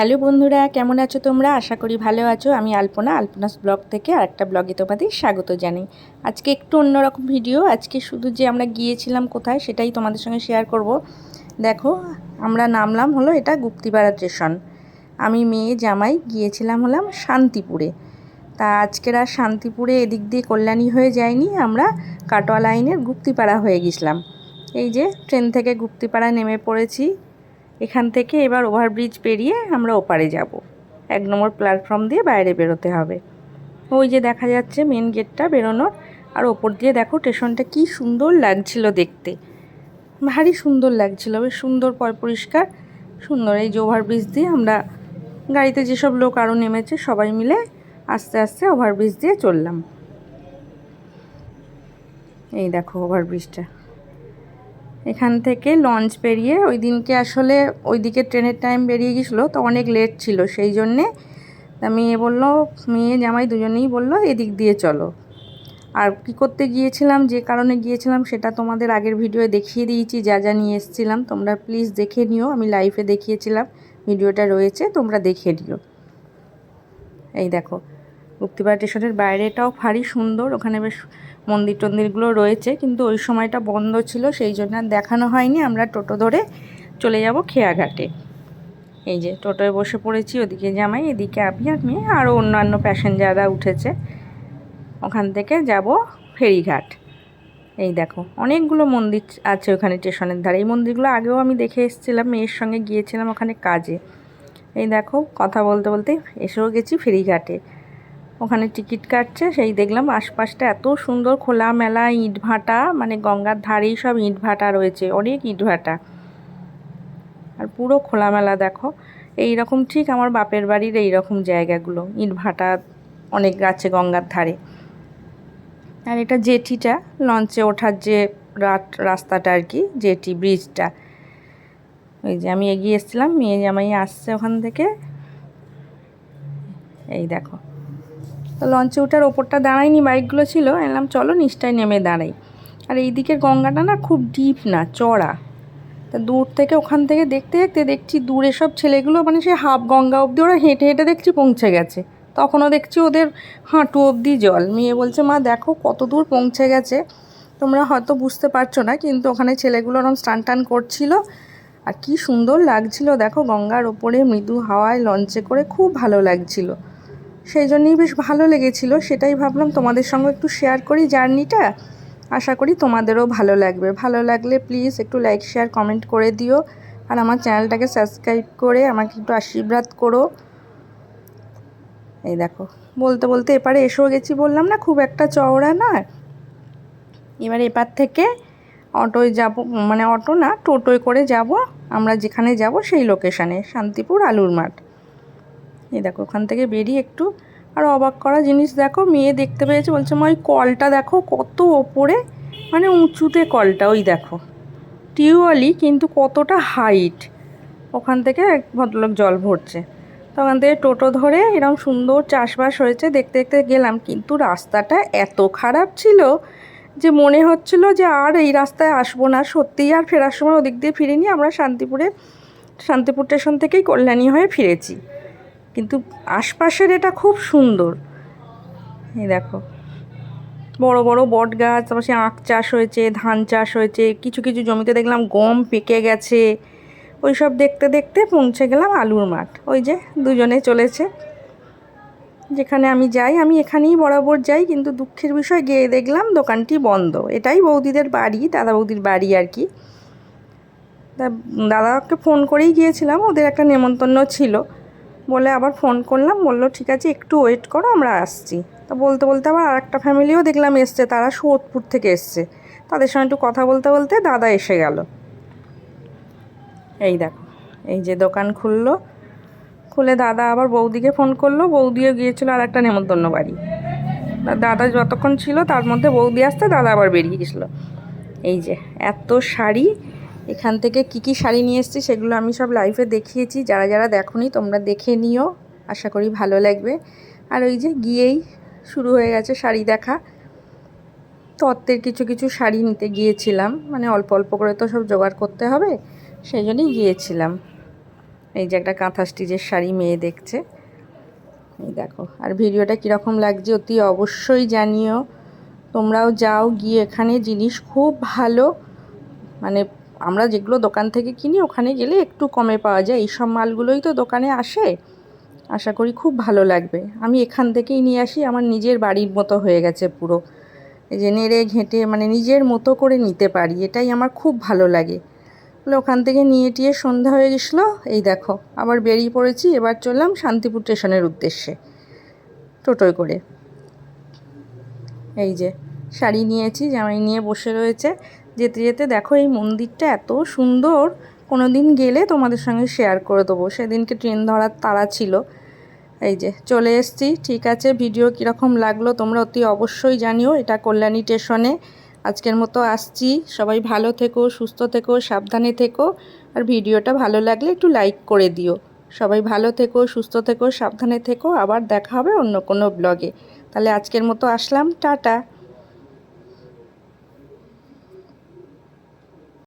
Hello বন্ধুরা, কেমন আছো তোমরা? আশা করি ভালো আছো। আমি আলপনা, আলপনাস ব্লগ থেকে আরেকটা ব্লগে তোমাদের স্বাগত জানাই। আজকে একটু অন্যরকম ভিডিও। আজকে শুধু যে আমরা গিয়েছিলাম কোথায় সেটাই তোমাদের সঙ্গে শেয়ার করব। দেখো, আমরা নামলাম হলো এটা গুপ্তিপাড়া স্টেশন আমি, মেয়ে, জামাই গিয়েছিলাম হলাম শান্তিপুরে। তা আজকের আর শান্তিপুরে এদিক দিয়ে কল্যাণী হয়ে যায়নি, আমরা কাটোয়া লাইনের গুপ্তিপাড়া হয়ে গেছিলাম। এই যে ট্রেন থেকে গুপ্তিপাড়া নেমে পড়েছি। এখান থেকে এবার ওভারব্রিজ পেরিয়ে আমরা ওপারে যাব। এক নম্বর প্ল্যাটফর্ম দিয়ে বাইরে বেরোতে হবে। ওই যে দেখা যাচ্ছে মেন গেটটা বেরোনোর। আর ওপর দিয়ে দেখো স্টেশনটা কি সুন্দর লাগছিল দেখতে। ভারী সুন্দর লাগছিল, বেশ সুন্দর পয় পরিষ্কার। সুন্দর এই যে ওভারব্রিজ দিয়ে আমরা গাড়িতে যেসব লোক আরও নেমেছে সবাই মিলে আস্তে আস্তে ওভারব্রিজ দিয়ে চললাম। এই দেখো ওভারব্রিজটা। এখান থেকে লঞ্চ পেরিয়ে ওই দিনকে আসলে ওইদিকে ট্রেনের টাইম বেরিয়ে গেছিল, তো অনেক লেট ছিল, সেই জন্যে মেয়ে বলল, মেয়ে জামাই দুজনেই বলল, এদিক দিয়ে চলো। আর কি করতে গিয়েছিলাম, যে কারণে গিয়েছিলাম, সেটা তোমাদের আগের ভিডিওয়ে দেখিয়ে দিয়েছি, যা যা নিয়ে এসেছিলাম। তোমরা প্লিজ দেখে নিও, আমি লাইভে দেখিয়েছিলাম ভিডিওটা রয়েছে, তোমরা দেখে নিও। এই দেখো মুক্তিপাড়া স্টেশনের বাইরেটাও ভারী সুন্দর, ওখানে বেশ মন্দির টন্দিরগুলো রয়েছে, কিন্তু ওই সময়টা বন্ধ ছিল, সেই জন্য আর দেখানো হয়নি। আমরা টোটো ধরে চলে যাব খেয়াঘাটে। এই যে টোটোয় বসে পড়েছি, ওদিকে জামাই, এদিকে আমি আর মেয়ে, আরও অন্যান্য প্যাসেঞ্জাররা উঠেছে। ওখান থেকে যাব ফেরিঘাট। এই দেখো, অনেকগুলো মন্দির আছে ওখানে স্টেশনের ধারে। এই মন্দিরগুলো আগেও আমি দেখে এসেছিলাম, মেয়ের সঙ্গে গিয়েছিলাম ওখানে কাজে। এই দেখো, কথা বলতে বলতে এসেও গেছি ফেরিঘাটে। ওখানে টিকিট কাটছে, সেই দেখলাম আশপাশটা এত সুন্দর খোলামেলা ইট ভাটা মানে গঙ্গার ধারেই সব ইট ভাটা রয়েছে, অনেক ইট ভাটা। আর পুরো খোলামেলা দেখো এই রকম ঠিক আমার বাপের বাড়ির এই রকম জায়গাগুলো, ইট ভাটা অনেক গাছে গঙ্গার ধারে। আর এটা জেটিটা লঞ্চে ওঠার যে রাস্তাটা আর কি জেটি ব্রিজটা। ওই যে আমি এগিয়ে এসেছিলাম, মেয়ে জামাই আসছে ওখান থেকে। এই দেখো। তো লঞ্চে ওঠার ওপরটা দাঁড়ায়নি, বাইকগুলো ছিল। এলাম চলো, নিচটায় নেমে দাঁড়াই। আর এই দিকের গঙ্গাটা না খুব ডিপ না চড়া তা দূর থেকে, ওখান থেকে দেখতে দেখতে দেখছি দূরে সব ছেলেগুলো মানে সে হাফ গঙ্গা অবধি ওরা হেঁটে হেঁটে দেখছি পৌঁছে গেছে। তখনও দেখছি ওদের হাঁটু অবধি জল। মেয়ে বলছে, মা, দেখো কত দূর পৌঁছে গেছে। তোমরা হয়তো বুঝতে পারছ না, কিন্তু ওখানে ছেলেগুলো ওরকম স্টান টান করছিল। আর কি সুন্দর লাগছিল। দেখো, গঙ্গার ওপরে মৃদু হাওয়ায় লঞ্চে করে খুব ভালো লাগছিল। সেই জন্যই বেশ ভালো লেগেছিল। সেটাই ভাবলাম তোমাদের সঙ্গে একটু শেয়ার করি জার্নিটা আশা করি তোমাদেরও ভালো লাগবে। ভালো লাগলে প্লিজ একটু লাইক শেয়ার কমেন্ট করে দিও। আর আমার চ্যানেলটাকে সাবস্ক্রাইব করে আমাকে একটু আশীর্বাদ করো। এই দেখো, বলতে বলতে এপারে এসেও গেছি বললাম না, খুব একটা চওড়া না এবার এপার থেকে অটোয় যাব মানে অটো না, টোটোয় করে যাব। আমরা যেখানে যাব সেই লোকেশানে শান্তিপুর আলুর মাঠ। এই দেখো, ওখান থেকে বেরিয়ে একটু আর অবাক করা জিনিস দেখো, মেয়ে দেখতে পেয়েছে, বলছে, মা, ওই কলটা দেখো, কত ওপরে মানে উঁচুতে কলটা, ওই দেখো। টিউবওয়েলই কিন্তু কতটা হাইট, ওখান থেকে এক ভদ্রলোক জল ভরছে। তো ওখান থেকে টোটো ধরে এরকম সুন্দর চাষবাস হয়েছে, দেখতে দেখতে গেলাম, কিন্তু রাস্তাটা এত খারাপ ছিল যে মনে হচ্ছিল যে আর এই রাস্তায় আসব না। সত্যিই আর ফেরার সময় ওদিক দিয়ে ফিরিনি, আমরা শান্তিপুরে, শান্তিপুর স্টেশন থেকেই কল্যাণী হয়ে ফিরেছি। কিন্তু আশপাশের এটা খুব সুন্দর। এই দেখো। বড় বড় বট গাছ, তারপর সে আখ চাষ হয়েছে, ধান চাষ হয়েছে, কিছু কিছু জমিতে দেখলাম গম পেকে গেছে। ওই সব দেখতে দেখতে পৌঁছে গেলাম আলুর মাঠ। ওই যে দুজনে চলেছে। যেখানে আমি যাই, আমি এখানেই বরাবর যাই, কিন্তু দুঃখের বিষয় গিয়ে দেখলাম দোকানটি বন্ধ। এটাই বৌদিদের বাড়ি, দাদা বৌদির বাড়ি আর কি। তা দাদাকে ফোন করেই গিয়েছিলাম, ওদের একটা নেমন্তন্ন ছিল। বলে আবার ফোন করলাম, বলল, ঠিক আছে, একটু ওয়েট করো, আমরা আসছি। তা বলতে বলতে আবার আর একটা ফ্যামিলিও দেখলাম এসছে, তারা সোদপুর থেকে এসছে। তাদের সঙ্গে একটু কথা বলতে বলতে দাদা এসে গেল। এই দেখো, এই যে দোকান খুললো, খুলে দাদা আবার বৌদিকে ফোন করল, বৌদিও গিয়েছিল আর একটা নেমন্তন্ন বাড়ি। দাদা যতক্ষণ ছিল তার মধ্যে বৌদি আসতে, দাদা আবার বেরিয়ে গেছিল। এই যে, এত শাড়ি এখান থেকে কি কি শাড়ি নিয়ে এসেছি সেগুলো আমি সব লাইভে দেখিয়েছি। যারা যারা দেখোনি, তোমরা দেখে নিও। আশা করি ভালো লাগবে। আর ওই যে গিয়েই শুরু হয়ে গেছে শাড়ি দেখা। তত্ত্বের কিছু কিছু শাড়ি নিতে গিয়েছিলাম। মানে অল্প অল্প করে তো সব জোগাড় করতে হবে, সেই জন্যই গিয়েছিলাম। এই যে একটা কাঁথা স্টিচের শাড়ি মেয়ে দেখছে। এই দেখো, আর ভিডিওটা কীরকম লাগছে অতি অবশ্যই জানিও। তোমরাও যাও গিয়ে এখানে। জিনিস খুব ভালো। মানে আমরা যেগুলো দোকান থেকে কিনি, ওখানে গেলে একটু কমে পাওয়া যায়। এইসব মালগুলোই তো দোকানে আসে। আশা করি খুব ভালো লাগবে। আমি এখান থেকেই নিয়ে আসি, আমার নিজের বাড়ির মতো হয়ে গেছে পুরো। এই যে নেড়ে ঘেঁটে মানে নিজের মতো করে নিতে পারি, এটাই আমার খুব ভালো লাগে। বলে ওখান থেকে নিয়ে টিয়ে সন্ধ্যা হয়ে গেছিল, এই দেখো, আবার বেরিয়ে পড়েছি, এবার চললাম শান্তিপুর স্টেশনের উদ্দেশ্যে। টোটোয় করে। এই যে শাড়ি নিয়েছি, জামাই নিয়ে বসে রয়েছে। যেতে যেতে দেখো এই মন্দিরটা এত সুন্দর। কোনো দিন গেলে তোমাদের সঙ্গে শেয়ার করে দেবো। সেদিনকে ট্রেন ধরার তাড়া ছিল। এই যে, চলে এসছি। ঠিক আছে ভিডিও কীরকম লাগল তোমরা অতি অবশ্যই জানিও। এটা কল্যাণী স্টেশনে আজকের মতো আসছি। সবাই ভালো থেকো, সুস্থ থেকো, সাবধানে থেকো। আর ভিডিওটা ভালো লাগলে একটু লাইক করে দিও। সবাই ভালো থেকো, সুস্থ থেকো, সাবধানে থেকো। আবার দেখা হবে অন্য কোনো ব্লগে তাহলে আজকের মতো আসলাম। টাটা।